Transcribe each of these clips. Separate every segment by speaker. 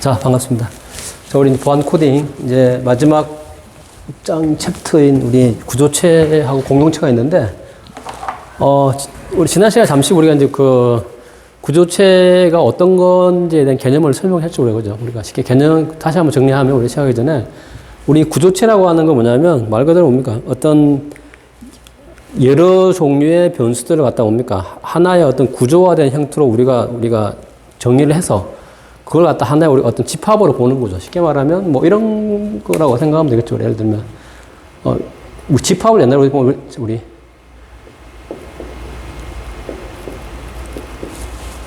Speaker 1: 자, 반갑습니다. 자, 우리 보안 코딩, 이제 마지막 짱 챕터인 우리 구조체하고 공동체가 있는데, 어, 지- 우리 지난 시간에 잠시 우리가 이제 그 구조체가 어떤 건지에 대한 개념을 설명했죠, 우리가. 그죠? 우리가 쉽게 개념 다시 한번 정리하면 우리 시작하기 전에 우리 구조체라고 하는 건 뭐냐면 말 그대로 뭡니까? 어떤 여러 종류의 변수들을 갖다 뭡니까? 하나의 어떤 구조화된 형태로 우리가, 우리가 정리를 해서 그걸 갖다 하나의 우리 어떤 집합으로 보는 거죠. 쉽게 말하면 뭐 이런 거라고 생각하면 되겠죠. 예를 들면, 어, 우리 집합을 옛날에 우리 우리-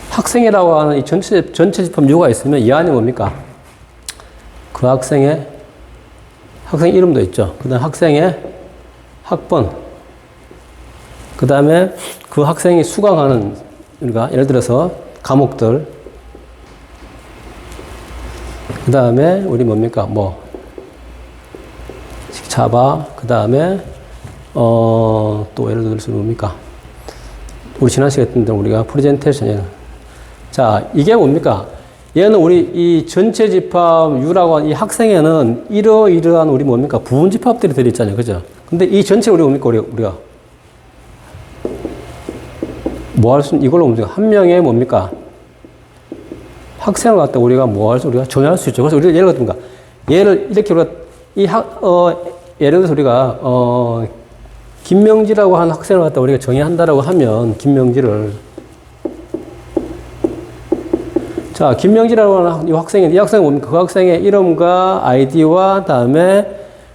Speaker 1: 학생이라고 하는 이 전체, 전체 집합 U가 있으면 이 안에 뭡니까? 그 학생의 학생 이름도 있죠. 그 다음 학생의 학번, 그 다음에 그 학생이 수강하는, 우리가 예를 들어서 과목들, 그 다음에 우리 뭡니까? 뭐, 자바, 그 다음에, 어, 또 예를 들어서 뭡니까? 우리 지난 시간에 했던 우리가 프레젠테이션. 자, 이게 뭡니까? 얘는 우리 이 전체 집합 U라고 하는 이 학생에는 이러이러한 우리 뭡니까? 부분 집합들이 들어있잖아요. 그죠? 근데 이 전체 우리 뭡니까? 우리, 우리가. 뭐 할 수, 이걸로 뭡니까? 한 명의 뭡니까? 학생을 갖다 우리가 뭐 할 수, 우리가 정의할 수 있죠. 그래서 우리가 예를 들면, 얘를 이렇게 우리가 이 학, 어, 예를 들어서 우리가, 어, 김명지라고 하는 학생을 갖다 우리가 정의한다라고 하면, 김명지를. 자, 김명지라고 하는 이 학생이, 이 학생은 뭡니까? 그 학생의 이름과 아이디와 다음에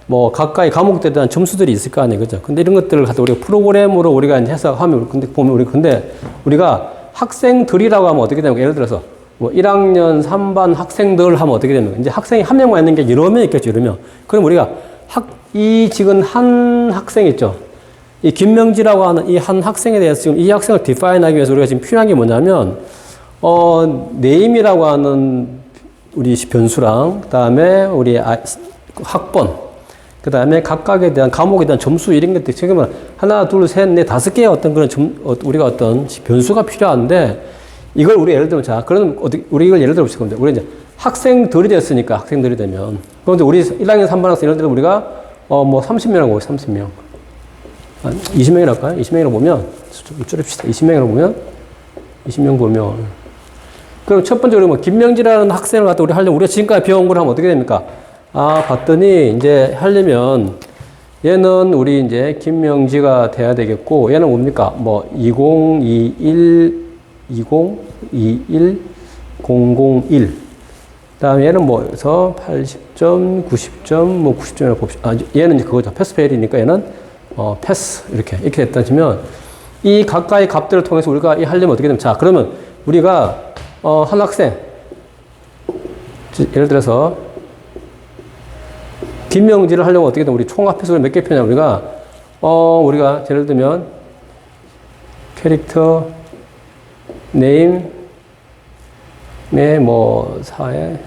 Speaker 1: 뭐 가까이 과목들에 대한 점수들이 있을 거 아니에요. 그죠? 근데 이런 것들을 갖다 우리가 프로그램으로 우리가 해석하면, 근데 보면 우리, 근데 우리가 학생들이라고 하면 어떻게 되냐면, 예를 들어서 뭐 1학년 3반 학생들 하면 어떻게 되면, 이제 학생이 한 명만 있는 게 여러 명 있겠죠, 이러면. 그럼 우리가 학, 이 지금 한 학생 있죠? 이 김명지라고 하는 이 한 학생에 대해서 지금 이 학생을 디파인하기 위해서 우리가 지금 필요한 게 뭐냐면, 어, 네임이라고 하는 우리 변수랑, 그 다음에 우리 아, 학번, 그 다음에 각각에 대한 과목에 대한 점수 이런 것들 지금은 하나, 둘, 셋, 넷, 다섯 개의 어떤 그런 점, 어, 우리가 어떤 변수가 필요한데 이걸 우리 예를 들면 자, 그럼 어떻게, 우리 이걸 예를 들어 보실 건데 우리 이제 학생들이 됐으니까 학생들이 되면 그런데 우리 1학년 3반 학생 예를 들어 우리가 어, 뭐 30명이라고 보고 30명. 한 20명이라 할까요? 20명이라고 보면 좀 줄입시다. 20명이라고 보면 20명 보면 그럼 첫 번째 우리 뭐 김명지라는 학생을 갖다 우리 하려면 우리가 지금까지 배운 걸 하면 어떻게 됩니까? 아, 봤더니 이제 하려면 얘는 우리 이제 김명지가 돼야 되겠고 얘는 뭡니까? 뭐 2021, 2021, 001. 다음에 얘는 뭐에서 80점, 90점, 뭐 90점이라고 봅시다. 아, 얘는 이제 그거죠. 패스 페일이니까 얘는 어, 패스 이렇게 이렇게 됐다 치면 이 가까이 값들을 통해서 우리가 이 하려면 어떻게 되면 자 그러면 우리가 어, 한 학생 예를 들어서 김명지를 하려면 어떻게 되면 우리 총합해서 몇개 표냐 우리가 어 우리가 예를 들면 캐릭터 네임 네뭐 사회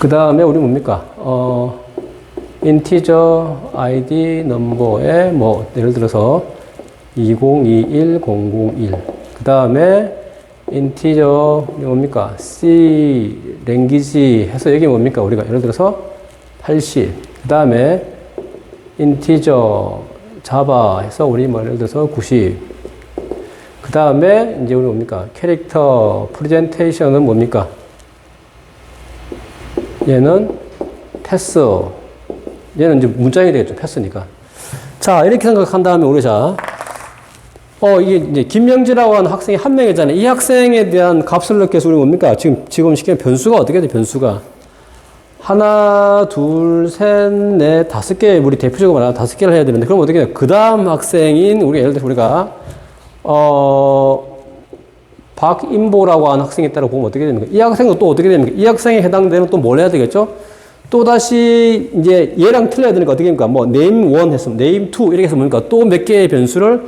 Speaker 1: 그 다음에 우리 뭡니까 어 인티저 아이디 넘버에 뭐 예를 들어서 2021-001. 그 다음에 인티저 뭡니까? C 랭귀지 해서 여기 뭡니까? 우리가 예를 들어서 80. 그 다음에 인티저 자바 해서 우리 뭐 예를 들어서 90. 그 다음에 이제 우리 뭡니까? 캐릭터 프레젠테이션은 뭡니까? 얘는 패스. 얘는 이제 문장이 되겠죠. 패스니까. 자, 이렇게 생각한 다음에 우리 자, 어, 이게 이제 김명지라고 하는 학생이 한 명이잖아요. 이 학생에 대한 값을 넣기 위해서 우리 뭡니까? 지금, 지금 시키면 변수가 어떻게 돼, 변수가? 하나, 둘, 셋, 넷, 다섯 개, 우리 대표적으로 말하면 다섯 개를 해야 되는데, 그럼 어떻게 돼? 그 다음 학생인, 우리 예를 들어 우리가, 어, 박인보라고 하는 학생이 있다고 보면 어떻게 됩니까? 이 학생은 또 어떻게 됩니까? 이 학생에 해당되는 또 뭘 해야 되겠죠? 또 다시 이제 얘랑 틀려야 되니까 어떻게 됩니까? 뭐 네임 원 했으면 네임 투 이렇게 해서 뭡니까? 또 몇 개의 변수를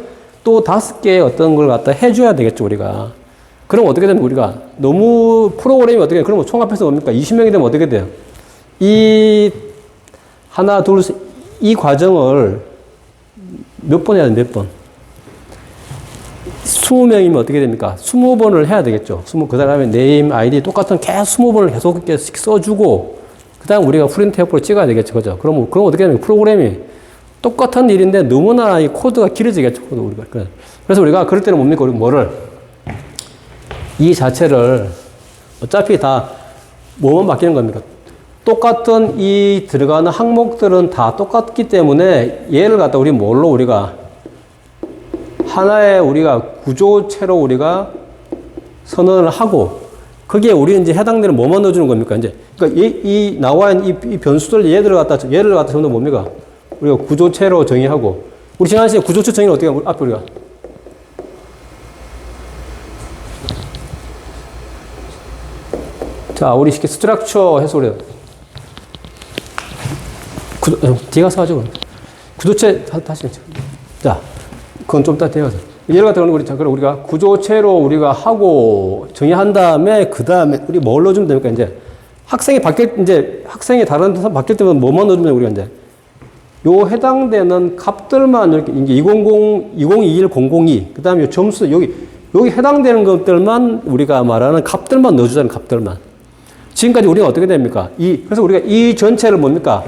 Speaker 1: 또 다섯 개의 어떤 걸 갖다 해줘야 되겠죠 우리가. 그럼 어떻게 되면 우리가 너무 프로그램이 어떻게 그러면 총합해서 뭡니까? 20명이 되면 어떻게 돼요? 이 하나 둘 이 과정을 몇 번 해야 돼? 몇 번? 20명이면 어떻게 됩니까? 20번을 해야 되겠죠. 20, 그 다음에 네임, 아이디 똑같은 계속 20번을 계속 이렇게 써주고, 그 다음 우리가 프린트 해프로 찍어야 되겠죠. 그죠? 그럼, 그럼 어떻게 됩니까? 프로그램이 똑같은 일인데 너무나 이 코드가 길어지겠죠. 코드 우리가. 그래서 우리가 그럴 때는 뭡니까? 우리 뭐를? 이 자체를 어차피 다 뭐만 바뀌는 겁니까? 똑같은 이 들어가는 항목들은 다 똑같기 때문에 얘를 갖다 우리 뭘로 우리가 하나의 우리가 구조체로 우리가 선언을 하고 거기에 우리는 이제 해당되는 뭐만 넣어주는 겁니까? 이제 그러니까 이, 이 나와 있는 이, 이 변수들 얘들을 갖다 얘를 갖다 전부 뭡니까? 우리가 구조체로 정의하고 우리 지난 시간에 구조체 정의는 어떻게 앞에 우리가 자 우리 쉽게 스트럭처 해서 우리 구조, 어, 뒤에 가서 하죠. 구조체 다- 다시. 자, 그건 좀 이따 되어서. 예를 같은 경우는 우리 자, 그럼 우리가 구조체로 우리가 하고 정의한 다음에 그 다음에 우리 뭘 넣어주면 됩니까 이제 학생이 바뀔 이제 학생이 다른 데서 바뀔 때면 뭐만 넣어주면 우리가 이제 요 해당되는 값들만 이렇게 이제 200 2021 002 그다음에 요 점수 여기 여기 해당되는 것들만 우리가 말하는 값들만 넣어주자는 값들만 지금까지 우리가 어떻게 됩니까? 이 그래서 우리가 이 전체를 뭡니까?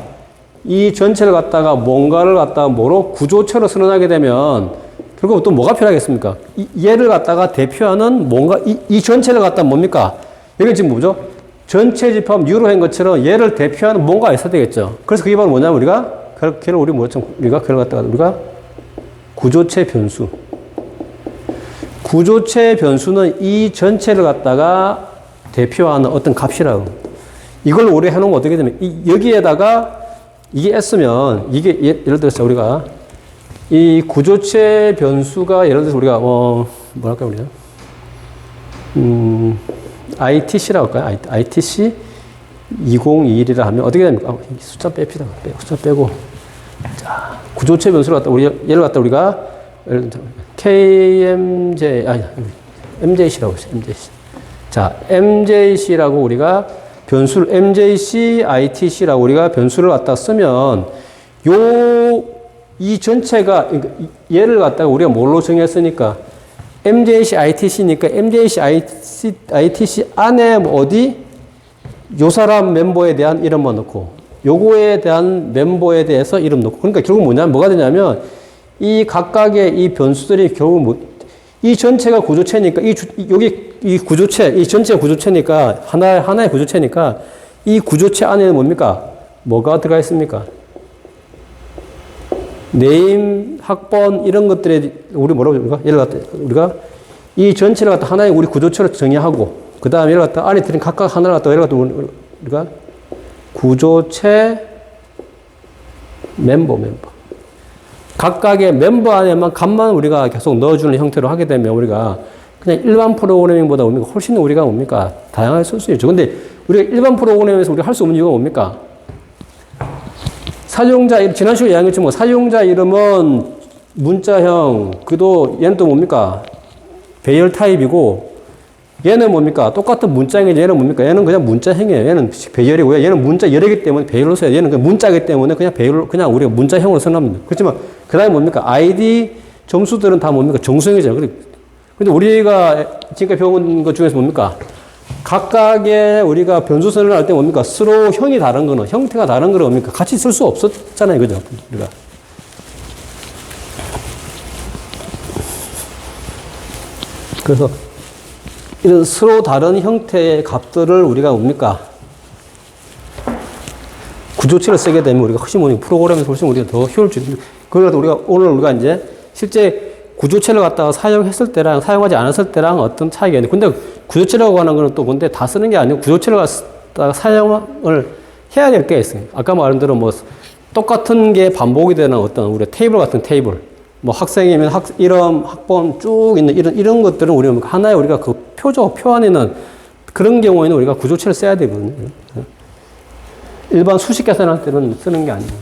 Speaker 1: 이 전체를 갖다가 뭔가를 갖다가 뭐로 구조체로 선언하게 되면 결국 또 뭐가 필요하겠습니까? 이, 얘를 갖다가 대표하는 뭔가 이, 이 전체를 갖다 뭡니까? 여기 지금 뭐죠? 전체 집합 유로 한 것처럼 얘를 대표하는 뭔가 있어야 되겠죠. 그래서 그게 바로 뭐냐면 우리가 걔를 우리 뭐죠? 우리가 그걸 갖다가 우리가 구조체 변수. 구조체 변수는 이 전체를 갖다가 대표하는 어떤 값이라고. 이걸 오래 해놓으면 어떻게 되면, 이, 여기에다가 이게 S면, 이게, 예, 예를 들어서 우리가 이 구조체 변수가 예를 들어서 우리가, 어, 뭐랄까, 우리가. 음, ITC라고 할까요? ITC 2021이라 하면 어떻게 됩니까? 아, 숫자 뺍시다. 빼, 숫자 빼고. 자, 구조체 변수를 갖다, 우리, 얘를 갖다 우리가, 예를 들어, KMJ, 아니, MJC라고 했어요. MJC. 자, MJC라고 우리가 변수를 MJC, ITC라고 우리가 변수를 갖다 쓰면 요 이 전체가 그러니까 이- 얘를 갖다가 우리가 뭘로 정했으니까? MJC, ITC니까 MJC, ITC, ITC 안에 뭐 어디? 요 사람 멤버에 대한 이름만 넣고 요거에 대한 멤버에 대해서 이름 넣고. 그러니까 결국 뭐냐면 뭐가 되냐면 이 각각의 이 변수들이 결국 뭐, 이 전체가 구조체니까 이 주- 이- 여기 이 구조체 이 전체가 구조체니까 하나 하나의 구조체니까 이 구조체 안에는 뭡니까? 뭐가 들어가 있습니까? 네임, 학번 이런 것들에 우리 뭐라고 우리가 예를 갖다 우리가 이 전체를 갖다 하나의 우리 구조체로 정의하고 그 다음에 예를 갖다 안에 들은 각각 하나를 갖다 예를 갖다 우리가 구조체 멤버 멤버 각각의 멤버 안에만 값만 우리가 계속 넣어주는 형태로 하게 되면 우리가 그냥 일반 프로그래밍보다 우리가 훨씬 우리가 뭡니까 다양하게 쓸 수 있죠. 근데 우리가 일반 프로그래밍에서 우리가 할 수 없는 이유가 뭡니까? 사용자 이름, 지난 시간에 이야기했지만 뭐 사용자 이름은 문자형, 그도 얘는 또 뭡니까? 배열 타입이고 얘는 뭡니까? 똑같은 문자형인데 얘는 뭡니까? 얘는 그냥 문자형이에요. 얘는 배열이고요. 얘는 문자 열이기 때문에 배열로 써요. 얘는 그냥 문자이기 때문에 그냥 배열로 그냥 우리가 문자형으로 선언합니다. 그렇지만 그다음에 뭡니까? 아이디 점수들은 다 뭡니까? 근데 근데 우리가 지금까지 배운 것 중에서 뭡니까? 각각의 우리가 변수 선언을 할 때 뭡니까? 서로 형이 다른 거는, 형태가 다른 거는 뭡니까? 같이 쓸 수 없었잖아요. 그죠? 우리가. 그래서 이런 서로 다른 형태의 값들을 우리가 뭡니까? 구조체를 쓰게 되면 우리가 훨씬 뭐니 프로그램에서 훨씬 우리가 더 효율적인. 그래서 우리가 오늘 우리가 이제 실제 구조체를 갖다가 사용했을 때랑 사용하지 않았을 때랑 어떤 차이가 있는데 근데 구조체라고 하는 거는 또 근데 다 쓰는 게 아니고 구조체를 갖다가 사용을 해야 될 게 있어요. 아까 말한 대로 뭐 똑같은 게 반복이 되는 어떤 우리 테이블 같은 테이블 뭐 학생이면 학 이름 학번 쭉 있는 이런 이런 것들은 우리가 하나의 우리가 그 표죠 표 안에는 그런 경우에는 우리가 구조체를 써야 되거든요. 일반 수식 계산할 때는 쓰는 게 아닙니다.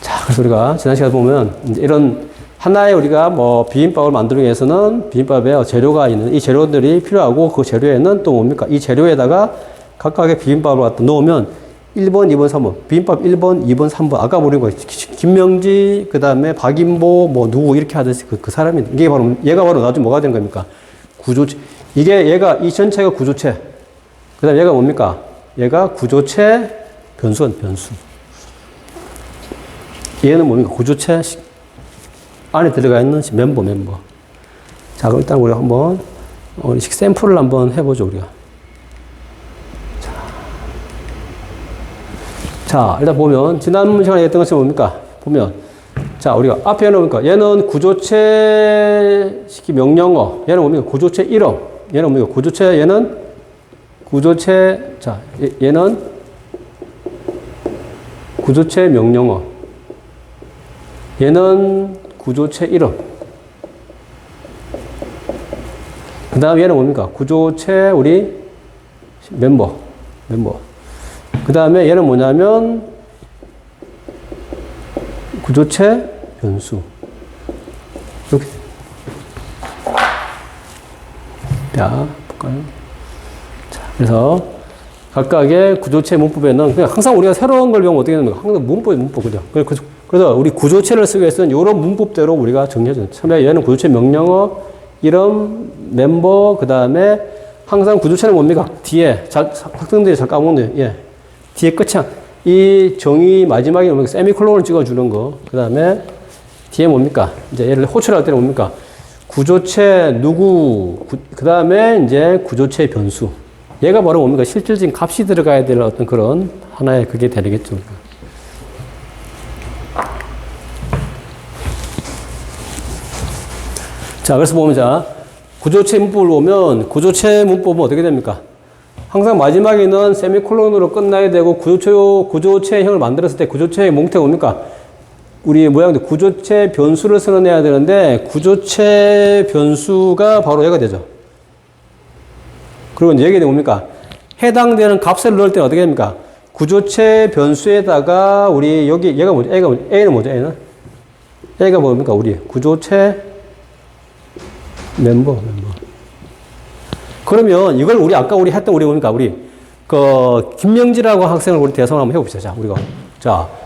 Speaker 1: 자, 그래서 우리가 지난 시간에 보면 이런 하나의 우리가 뭐 비빔밥을 만들기 위해서는 비빔밥에 재료가 있는 이 재료들이 필요하고 그 재료에는 또 뭡니까? 이 재료에다가 각각의 비빔밥을 갖다 넣으면 1번, 2번, 3번. 비빔밥 1번, 2번, 3번. 아까 우리 거 김명지, 그 다음에 박인보, 뭐 누구 이렇게 하듯이 그, 그 사람이 이게 바로 얘가 바로 나중에 뭐가 되는 겁니까? 구조체. 이게 얘가 이 전체가 구조체. 그 다음에 얘가 뭡니까? 얘가 구조체 변수, 변수. 얘는 뭡니까? 구조체 안에 들어가 있는 멤버, 멤버. 자, 그럼 일단 우리 한번 우리 샘플을 한번 해보죠, 우리가. 자, 일단 보면, 지난 시간에 했던 것이 뭡니까? 보면, 자, 우리가 앞에 는 뭡니까? 얘는 구조체 시키 명령어. 얘는 뭡니까? 구조체 1어. 얘는 뭡니까? 구조체, 얘는 구조체, 자, 얘, 얘는 구조체 명령어. 얘는 구조체 1어. 그 다음 얘는 뭡니까? 구조체 우리 멤버. 멤버. 그 다음에 얘는 뭐냐면 구조체 변수. 이렇게. 자, 볼까요? 자, 그래서 각각의 구조체 문법에는 그냥 항상 우리가 새로운 걸 배우면 어떻게 되는 가 항상 문법이 문법, 그죠? 그래서 우리 구조체를 쓰기 위해서는 이런 문법대로 우리가 정리해줘요. 처음에 얘는 구조체 명령어, 이름, 멤버, 그 다음에 항상 구조체는 뭡니까? 뒤에, 자, 학생들이 잘 까먹는데, 예. 뒤에 끝이, 이 정의 마지막에 뭡니까? 세미콜론을 찍어주는 거. 그 다음에 뒤에 뭡니까? 이제 얘를 호출할 때는 뭡니까? 구조체 누구, 그 다음에 이제 구조체 변수. 얘가 바로 뭡니까? 실질적인 값이 들어가야 될 어떤 그런 하나의 그게 되겠죠. 자, 그래서 보면 자, 구조체 문법을 보면 구조체 문법은 어떻게 됩니까? 항상 마지막에는 세미콜론으로 끝나야 되고 구조체, 구조체형을 만들었을 때 구조체의 몽태가 뭡니까? 우리 모양도 구조체 변수를 쓸어내야 되는데 구조체 변수가 바로 얘가 되죠. 그리고 이제 얘기 뭡니까? 해당되는 값을 넣을 때는 어떻게 됩니까? 구조체 변수에다가 우리 여기 얘가 뭐죠? A가 뭐죠? A는 뭐죠? A는? A가 뭡니까? 우리 구조체 멤버. 그러면 이걸 우리 아까 우리 했던 우리 뭡니까? 우리 그 김명지라고 학생을 우리 대성 한번 해봅시다. 자, 우리가 자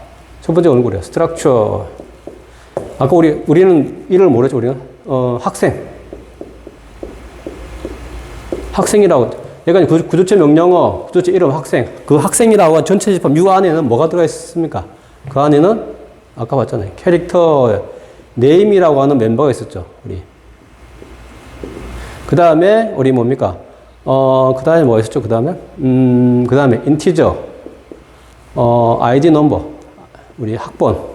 Speaker 1: 첫 번째 얼굴이야. 스트럭처. 아까 우리 우리는 이를 모르죠. 우리는 어 학생. 학생이라고. 얘가 구조체 명령어, 구조체 이름 학생. 그 학생이라고 전체 집합 U 안에는 뭐가 들어가 있습니까? 그 안에는 아까 봤잖아요. 캐릭터 네임이라고 하는 멤버가 있었죠. 우리. 그 다음에 우리 뭡니까? 어, 그 다음에 뭐 있었죠? 그 다음에? 음, 그 다음에 인티저, 어, 아이디 넘버, 우리 학번.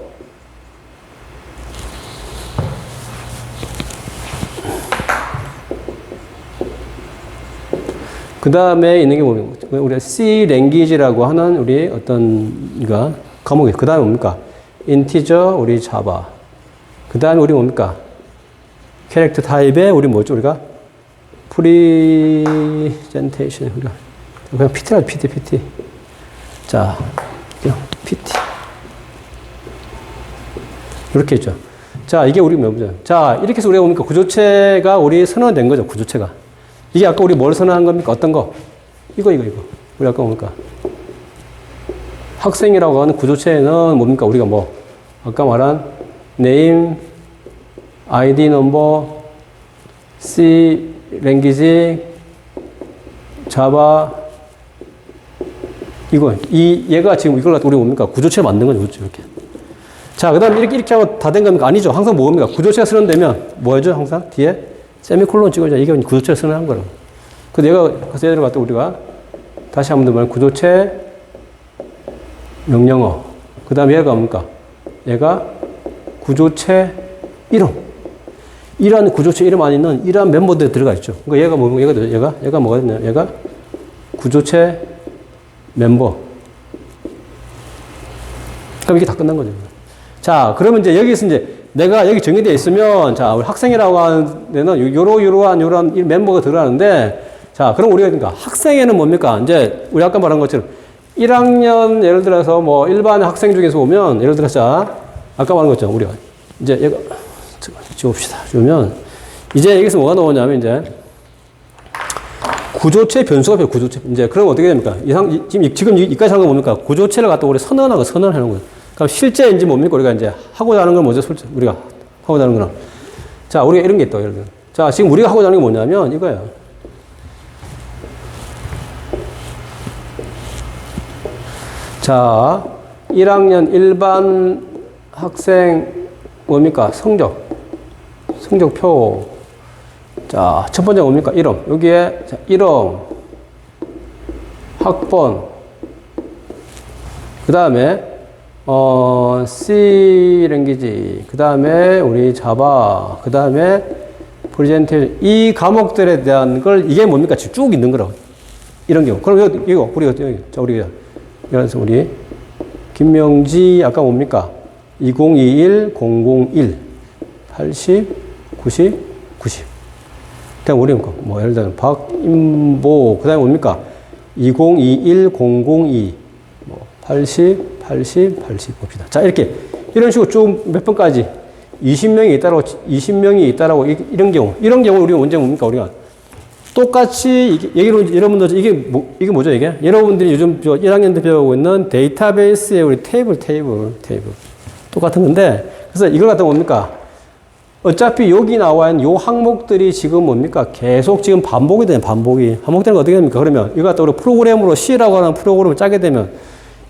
Speaker 1: 그 다음에 있는 게 뭡니까? 우리 C 랭귀지라고 하는 우리 어떤, 이가 과목이, 그 다음에 뭡니까? 인티저, 우리 자바. 그 다음에 우리 뭡니까? 캐릭터 타입에 우리 뭐죠? 우리가 프리젠테이션 우리가 그냥 PT라 PT PT 자 그냥 PT 이렇게 있죠. 자 이게 우리 뭐죠? 자 이렇게 해서 우리가 보니까 구조체가 우리 선언된 거죠. 구조체가 이게 아까 우리 뭘 선언한 겁니까? 어떤 거? 이거 이거 이거 우리 아까 뭡니까? 학생이라고 하는 구조체는 뭡니까? 우리가 뭐 아까 말한 네임, 아이디 넘버, C 랭귀지, 자바, 이거, 이, 얘가 지금 이걸 갖고 우리 뭡니까? 구조체를 만든 거죠. 그렇죠. 이렇게. 자, 그 다음에 이렇게, 이렇게 하고 다 된 겁니까? 아니죠. 항상 뭡니까? 구조체가 쓰는되면 뭐죠? 항상? 뒤에? 세미콜론 찍어줘. 이게 구조체를 쓰는 거라고. 그 내가, 그래서 얘들 갖다 우리가 다시 한 번 더 말, 구조체, 명령어. 그 다음에 얘가 뭡니까? 얘가 구조체 이름. 이러한 구조체 이름 안에는 이러한 멤버들이 들어가 있죠. 그러니까 얘가 뭐, 얘가, 얘가, 얘가 뭐가 있냐? 얘가 구조체 멤버. 그럼 이게 다 끝난 거죠. 자, 그러면 이제 여기서 이제 내가 여기 정의되어 있으면, 자, 우리 학생이라고 하는 데는 요러, 요러한, 요러한 멤버가 들어가는데, 자, 그럼 우리가 그러니까 학생에는 뭡니까? 이제 우리 아까 말한 것처럼 1학년 예를 들어서 뭐 일반 학생 중에서 보면, 예를 들어서 자, 아까 말한 것처럼 우리가 이제 얘가 지워봅시다. 그러면 이제 여기서 뭐가 나오냐면 이제 구조체 변수가 별 구조체 이제 그럼 어떻게 됩니까? 이상 이- 지금 이- 지금 이- 이까지 한거 뭡니까? 구조체를 갖다 우리 선언하고 선언하는 거예요. 그럼 실제 이제 뭡니까? 우리가 이제 하고자 하는 건 뭐죠? 우리가 하고자 하는 거는 자 우리가 이런 게 있다 예를 들어. 자 지금 우리가 하고자 하는 게 뭐냐면 이거예요. 자 1학년 일반 학생 뭡니까? 성적 성적표 자, 첫 번째 뭡니까? 이름. 여기에 자, 이름, 학번, 그 다음에 어, C 랭귀지, 그 다음에 우리 자바, 그 다음에 프레젠테이션 이 과목들에 대한 걸 이게 뭡니까? 지금 쭉 있는 거라고. 이런 경우. 그럼 이거, 이거 우리 여기 자 우리 그래서 우리 김명지 아까 뭡니까? 2021 001 80 90 90 그냥 우리 뭐 예를 들면 박임보 그다음에 뭡니까? 2021 002 뭐 80 80 80 봅시다. 자, 이렇게 이런 식으로 쭉 몇 번까지 20명이 있다라고 20명이 있다라고 이- 이런 경우 이런 경우 우리가 언제 뭡니까? 우리가 똑같이 이게, 여러분들 이게 뭐 이게 뭐죠 이게? 여러분들이 요즘 저 1학년 때 배우고 있는 데이터베이스의 우리 테이블 테이블 테이블 똑같은 건데 그래서 이걸 갖다 뭡니까? 어차피 여기 나와 있는 요 항목들이 지금 뭡니까? 계속 지금 반복이 되는 반복이. 반복되는 거 어떻게 됩니까? 그러면 이거 갖다 우리 프로그램으로 C라고 하는 프로그램을 짜게 되면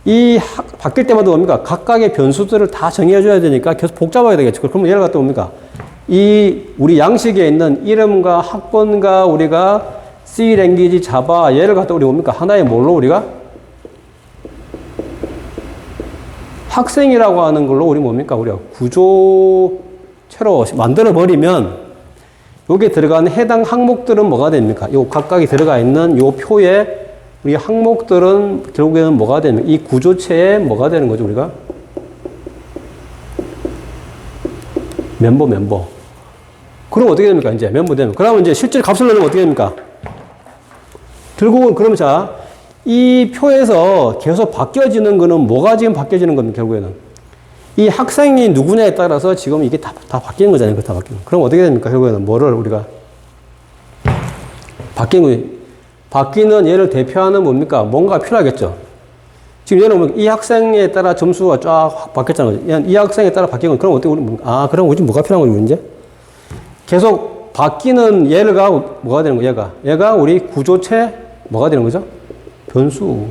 Speaker 1: 이 하- 바뀔 때마다 뭡니까? 각각의 변수들을 다 정해줘야 되니까 계속 복잡하게 되겠죠. 그러면 얘를 갖다 뭡니까? 이 우리 양식에 있는 이름과 학번과 우리가 C 랭귀지 자바 얘를 갖다 우리 뭡니까? 하나의 뭘로 우리가? 학생이라고 하는 걸로 우리 뭡니까? 우리가 구조 체로 만들어 버리면 여기에 들어가는 해당 항목들은 뭐가 됩니까? 요 각각이 들어가 있는 요 표에 우리 항목들은 결국에는 뭐가 되는 이 구조체에 뭐가 되는 거죠, 우리가? 멤버 멤버. 그럼 어떻게 됩니까? 이제 멤버 되면. 그러면 이제 실제로 값을 넣으면 어떻게 됩니까? 결국은 그럼 자, 이 표에서 계속 바뀌어지는 거는 뭐가 지금 바뀌어지는 겁니까, 결국에는? 이 학생이 누구냐에 따라서 지금 이게 다, 다 바뀌는 거잖아요. 그거 다 바뀌는 거. 그럼 어떻게 됩니까, 결국에는? 뭐를 우리가? 바뀌는 거, 바뀌는 얘를 대표하는 뭡니까? 뭔가 필요하겠죠. 지금 얘는 뭐이 학생에 따라 점수가 쫙확 바뀌었잖아요. 이 학생에 따라 바뀌는 거. 그럼 어떻게 우리, 아, 그럼 우리 뭐가 필요한 거지, 이제? 계속 바뀌는 얘가 뭐가 되는 거야, 얘가? 얘가 우리 구조체 뭐가 되는 거죠? 변수.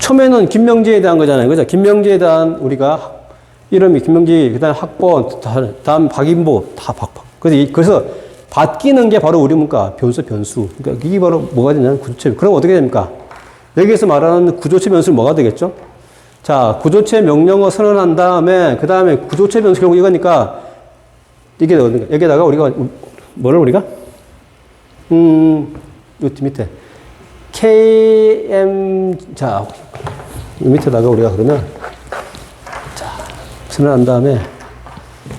Speaker 1: 처음에는 김명지에 대한 거잖아요. 그죠? 김명지에 대한 우리가 이름이 김명지, 그 다음 학번, 다- 다음 박인보, 다 박, 박. 그래서, 이- 그래서 바뀌는 게 바로 우리 뭔가 변수, 변수. 그러니까 이게 바로 뭐가 되냐면 구조체. 그럼 어떻게 됩니까? 여기에서 말하는 구조체 변수는 뭐가 되겠죠? 자, 구조체 명령어 선언한 다음에, 그 다음에 구조체 변수 결국 이거니까, 이게? 여기다가 우리가, 뭐를 우리가? 음, 요 밑에. KM, 자, 이 밑에다가 우리가 그러면, 자, 선언한 다음에,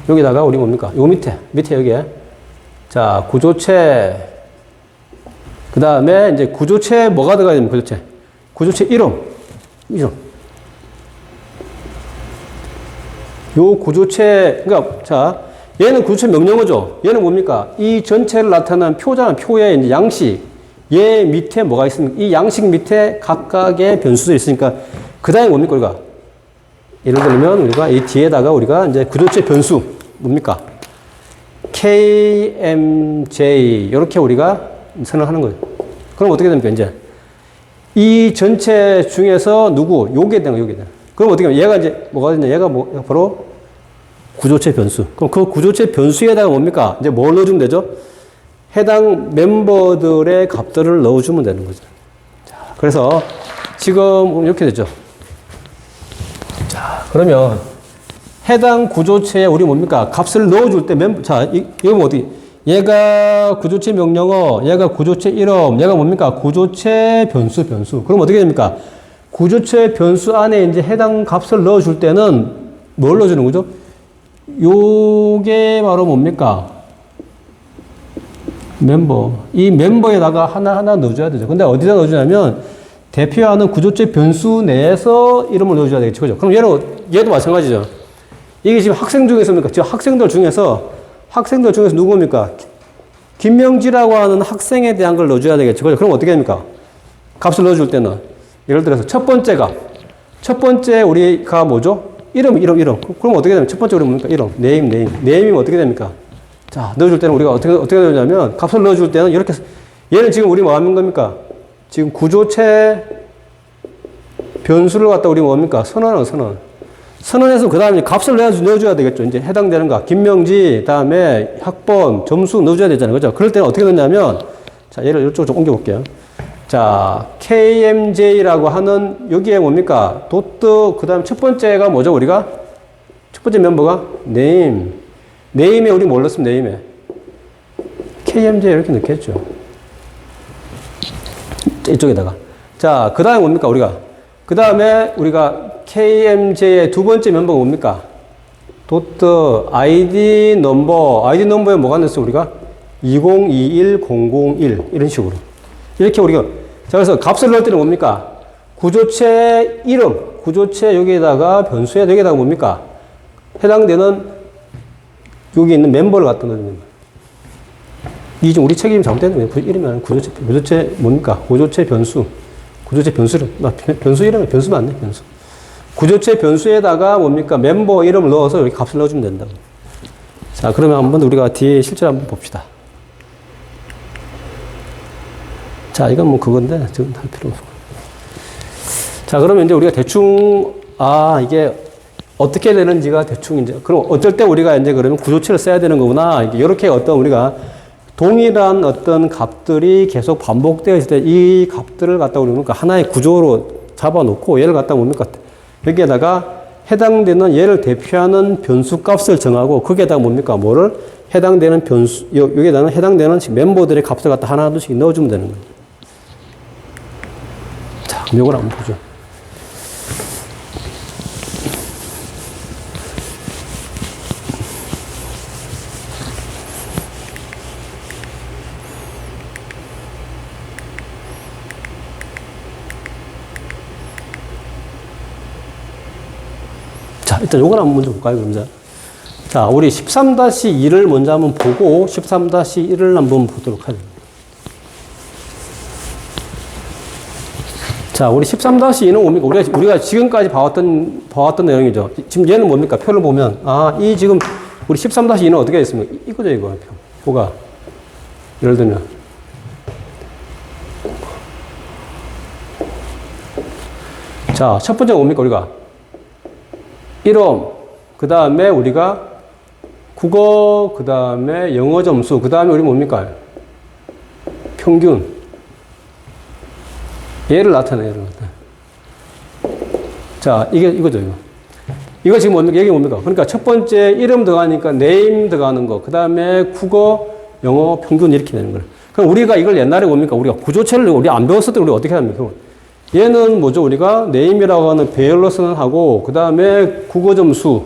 Speaker 1: 여기다가 우리 뭡니까? 요 밑에, 밑에 여기에. 자, 구조체, 그 다음에 이제 구조체 뭐가 들어가야 됩니까? 구조체. 구조체 이름. 이름. 요 구조체, 그러니까, 자, 얘는 구조체 명령어죠. 얘는 뭡니까? 이 전체를 나타낸 표잖아. 이제 양식. 얘 밑에 뭐가 있습니까? 이 양식 밑에 각각의 변수들이 있으니까, 그 다음에 뭡니까, 우리가? 예를 들면, 우리가 이 뒤에다가 우리가 이제 구조체 변수. 뭡니까? KMJ. 이렇게 우리가 선언하는 거예요. 그럼 어떻게 됩니까, 이제? 이 전체 중에서 누구? 요게 되는 거예요, 요게. 그럼 어떻게 하면 얘가 이제 뭐가 되냐? 얘가 뭐, 바로 구조체 변수. 그럼 그 구조체 변수에다가 뭡니까? 이제 뭘 넣어주면 되죠? 해당 멤버들의 값들을 넣어주면 되는 거죠. 자, 그래서 지금 이렇게 되죠. 자, 그러면 해당 구조체에 우리 뭡니까? 값을 넣어줄 때 멤버, 자, 이, 이거 뭐 어디? 얘가 구조체 명령어, 얘가 구조체 이름, 얘가 뭡니까? 구조체 변수, 변수. 그럼 어떻게 됩니까? 구조체 변수 안에 이제 해당 값을 넣어줄 때는 뭘 넣어주는 거죠? 요게 바로 뭡니까? 멤버. 이 멤버에다가 하나하나 넣어줘야 되죠. 근데 어디다 넣어주냐면 대표하는 구조체 변수 내에서 이름을 넣어줘야 되겠죠. 그죠? 그럼 얘는, 얘도 마찬가지죠. 이게 지금 학생 중에서입니까? 지금 학생들 중에서, 학생들 중에서 누구입니까? 김명지라고 하는 학생에 대한 걸 넣어줘야 되겠죠. 그죠? 그럼 어떻게 됩니까? 값을 넣어줄 때는 예를 들어서 첫 번째 값. 첫 번째 우리가 뭐죠? 이름, 이름, 이름. 그럼 어떻게 되면 첫 번째 우리 뭡니까? 이름, 네임, 네임. 네임이면 어떻게 됩니까? 자, 넣어줄 때는 우리가 어떻게, 어떻게 넣냐면 값을 넣어줄 때는 이렇게, 얘는 지금 우리 뭐 하는 겁니까? 지금 구조체 변수를 갖다 우리 뭡니까? 선언은 선언. 선언해서 그 다음에 값을 넣어줘, 넣어줘야 되겠죠. 이제 해당되는 거. 김명지, 다음에 학번, 점수 넣어줘야 되잖아요. 그죠? 그럴 때는 어떻게 넣냐면, 자, 얘를 이쪽으로 좀 옮겨볼게요. 자, KMJ라고 하는 여기에 뭡니까? 도트, 그 다음 첫 번째가 뭐죠, 우리가? 첫 번째 멤버가? 네임. 네임에 우리 뭘 넣었으면 네임에? KMJ 이렇게 넣겠죠. 이쪽에다가. 자, 그 다음에 뭡니까, 우리가? 그 다음에 우리가 KMJ의 두 번째 멤버가 뭡니까? 도트, ID 넘버, ID 넘버에 뭐가 넣었어, 우리가? 2021001. 이런 식으로. 이렇게 우리가. 자, 그래서 값을 넣을 때는 뭡니까? 구조체 이름, 구조체 여기에다가 변수에 여기에다가 뭡니까? 해당되는 여기 있는 멤버를 갖다 넣는 거예요. 이 지금 우리 책임이 잘못된 거예요. 그 이름이 구조체, 구조체 뭡니까? 구조체 변수. 구조체 변수를, 나 변수 이름이 변수 맞네, 변수. 구조체 변수에다가 뭡니까? 멤버 이름을 넣어서 여기 값을 넣어주면 된다고. 자, 그러면 한번 우리가 뒤에 실제로 한번 봅시다. 자, 이건 뭐 그건데, 지금 할 필요 없고. 자, 그러면 이제 우리가 대충, 아, 이게 어떻게 되는지가 대충 이제, 그럼 어쩔 때 우리가 이제 그러면 구조체를 써야 되는 거구나. 이렇게 어떤 우리가 동일한 어떤 값들이 계속 반복되어 있을 때 이 값들을 갖다 우리 뭡니까? 하나의 구조로 잡아놓고 얘를 갖다 뭡니까? 여기에다가 해당되는 얘를 대표하는 변수 값을 정하고 거기에다가 뭡니까? 뭐를 해당되는 변수, 여- 여기에다는 해당되는 멤버들의 값을 갖다 하나둘씩 넣어주면 되는 거예요. 자, 이걸 한번 보죠. 일단 요걸 한번 먼저 볼까요, 그럼 자. 자, 우리 13-2를 먼저 한번 보고 13-1을 한번 보도록 하죠. 자, 우리 13-2는 뭡니까? 우리가, 우리가 지금까지 봐왔던, 봐왔던 내용이죠. 지금 얘는 뭡니까? 표를 보면, 아, 이 지금 우리 13-2는 어떻게 했습니까? 이- 이거죠, 이거. 표. 뭐가? 예를 들면. 자, 첫 번째가 뭡니까, 우리가? 이름, 그 다음에 우리가 국어, 그 다음에 영어 점수, 그 다음에 우리 뭡니까? 평균. 얘를 나타내, 얘를 나타내. 자, 이게, 이거죠, 이거. 이거 지금 뭡니까? 이게 뭡니까? 그러니까 첫 번째 이름 들어가니까 네임 들어가는 거, 그 다음에 국어, 영어, 평균 이렇게 되는 거예요. 그럼 우리가 이걸 옛날에 뭡니까? 우리가 구조체를 우리 안 배웠을 때 우리 어떻게 합니까? 얘는 뭐죠? 우리가 네임이라고 하는 배열로 선언하고, 그 다음에 국어 점수,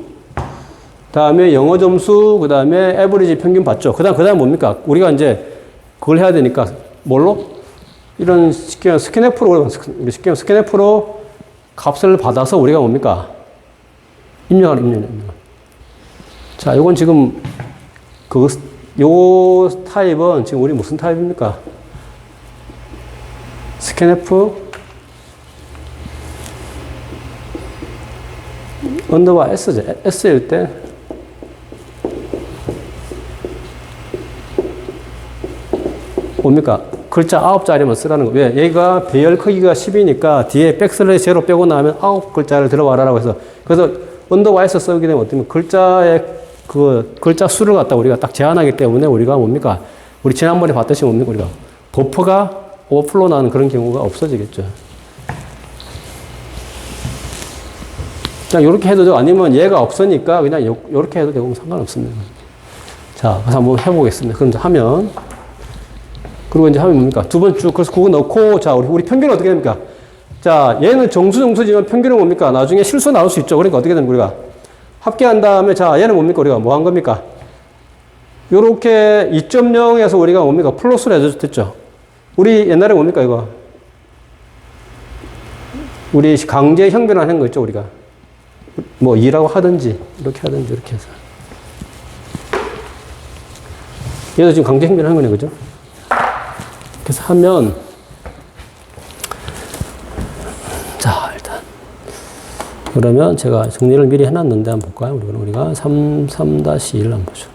Speaker 1: 다음에 영어 점수, 그 다음에 에버리지 평균 봤죠. 그 다음, 그 다음 뭡니까? 우리가 이제 그걸 해야 되니까, 뭘로? 이런 쉽게 우리 쉽게 스캐너프로 값을 받아서 우리가 뭡니까? 입력하는, 입력. 자, 요건 지금, 그, 요 타입은 지금 우리 무슨 타입입니까? 스캐너프 언더바 S죠. S일 때 뭡니까? 글자 9자리만 쓰라는 거. 왜? 얘가 배열 크기가 10이니까 뒤에 백슬래시 제로 빼고 나면 9글자를 들어와라라고 해서 그래서 언더바 S 쓰게 되면 어떻게 글자의 그 글자 수를 갖다 우리가 딱 제한하기 때문에 우리가 뭡니까? 우리 지난번에 봤듯이 뭡니까? 우리가 버퍼가 오버플로 나는 그런 경우가 없어지겠죠. 그냥 이렇게 해도 되고 아니면 얘가 없으니까 그냥 이렇게 해도 되고 상관없습니다. 자, 그래서 한번 해보겠습니다. 그럼 하면 그리고 이제 하면 뭡니까? 두 번 쭉 그래서 그거 넣고 자 우리 우리 평균은 어떻게 됩니까? 자 얘는 정수 정수지만 평균은 뭡니까? 나중에 실수 나올 수 있죠. 그러니까 어떻게 됩니까? 우리가 합계한 다음에 자 얘는 뭡니까? 우리가 뭐 한 겁니까? 요렇게 2.0에서 우리가 뭡니까? 플러스를 해줬죠. 우리 옛날에 뭡니까 이거? 우리 강제 형변하는 거 있죠 우리가. 뭐 2라고 하든지 이렇게 하든지 이렇게 해서 얘도 지금 강제 행변하는 거네, 그죠? 그래서 하면, 자, 일단. 그러면 제가 정리를 미리 해놨는데 한번 볼까요? 우리가 3, 3-1 한번 보죠.